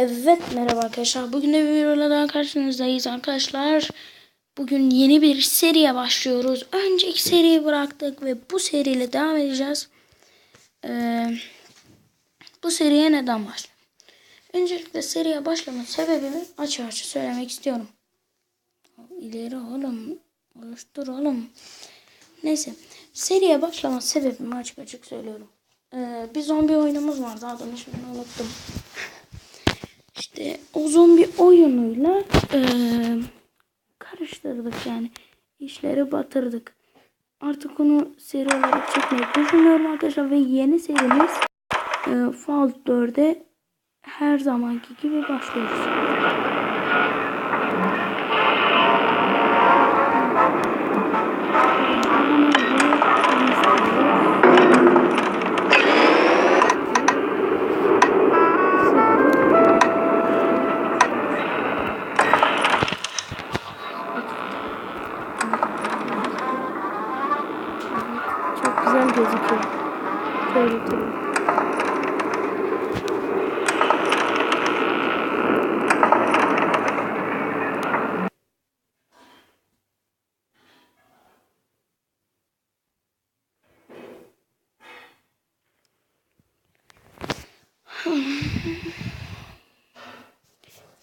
Evet merhaba arkadaşlar. Bugün de daha karşınızdayız arkadaşlar. Bugün yeni bir seriye başlıyoruz. Önceki seriyi bıraktık ve bu seriyle devam edeceğiz. Ee, bu seriye neden başladım? Öncelikle seriye başlama sebebimi açık açık söylemek istiyorum. İleri oğlum. Oluştur oğlum. Neyse. Seriye başlama sebebimi açık açık söylüyorum. Ee, bir zombi oyunumuz vardı. Adını şimdi unuttum. O zombi oyunuyla eee, karıştırdık yani. işleri batırdık. Artık onu seri olarak çekmeyi düşünüyorum arkadaşlar ve yeni serimiz eee Fallout 4'e her zamanki gibi başlıyoruz. Tabii.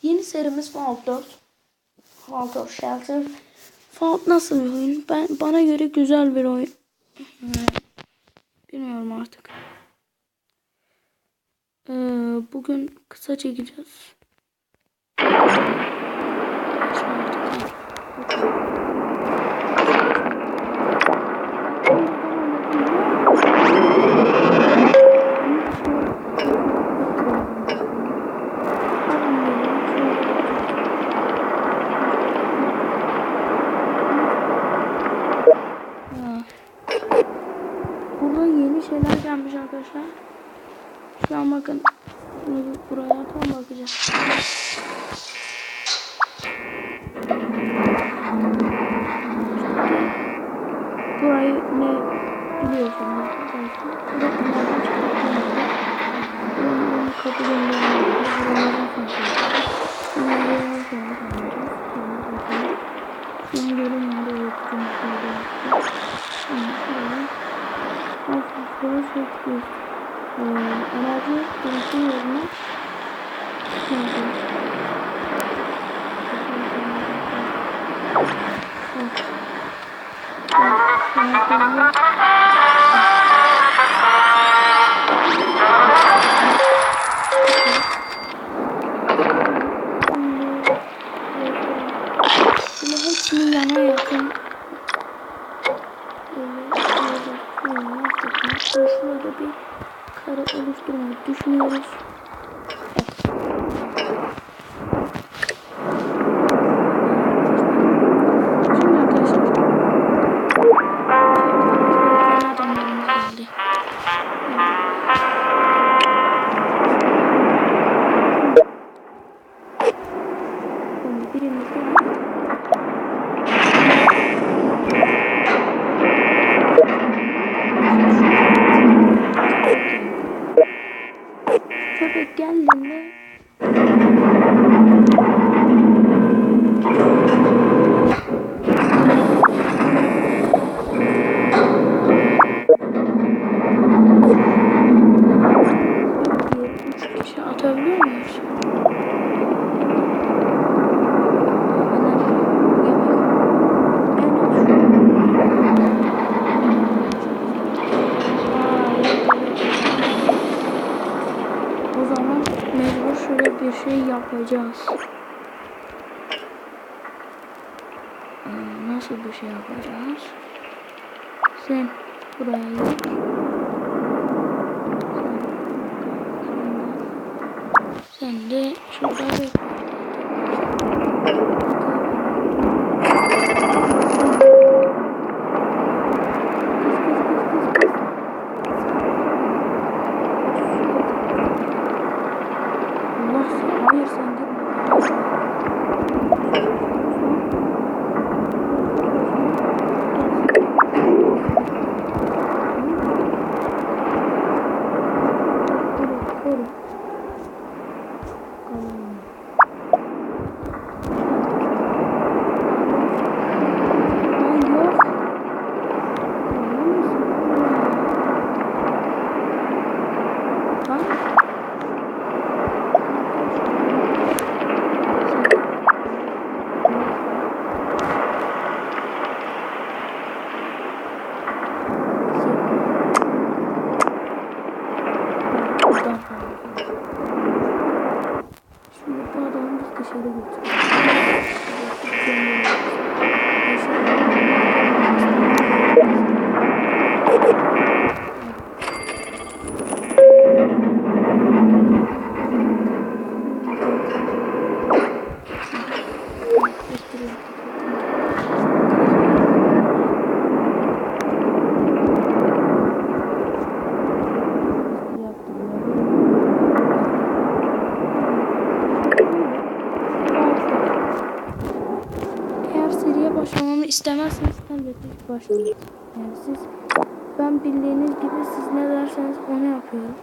Yeni serimiz Fallout 4. Fallout 4 Shelter. Fallout nasıl bir oyun? Ben bana göre güzel bir oyun. Ee, Bilmiyorum artık. Ee, bugün kısa çekeceğiz. Şeyler gelmiş arkadaşlar. Şu an bakın. Buraya tam bakacağız. Burayı ne biliyorsunuz çıkartıyorlar. Buranın kapı sonra konuşacağız. Şu an görünmüyor. Çok büyük. Ee, enerji dönüşüm yerine neydi? Şimdi oluşturmayı düşünüyoruz. Yapacağız. Ee, nasıl bir şey yapacağız? Sen buraya git. Sen, de şurada istemezseniz elbette hiç başlamayın. Yani siz ben bildiğiniz gibi siz ne derseniz onu yapıyorum.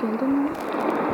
点的？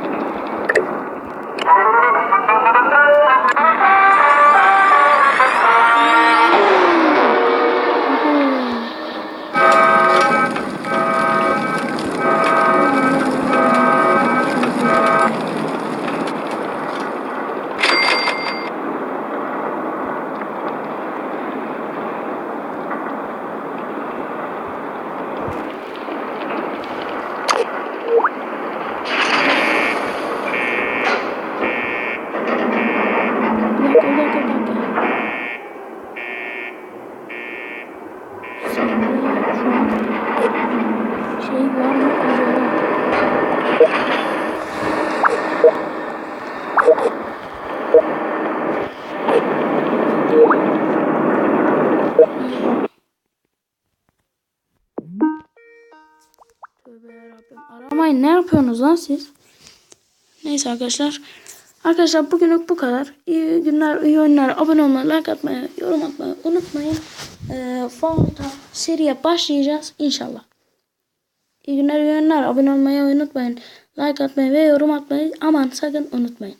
Yapıyorsunuz lan siz? Neyse arkadaşlar. Arkadaşlar bugünlük bu kadar. İyi günler, iyi oyunlar. Abone olmayı, like atmayı, yorum atmayı unutmayın. Ee, Fallout'a seriye başlayacağız inşallah. İyi günler, iyi oyunlar. Abone olmayı unutmayın. Like atmayı ve yorum atmayı aman sakın unutmayın.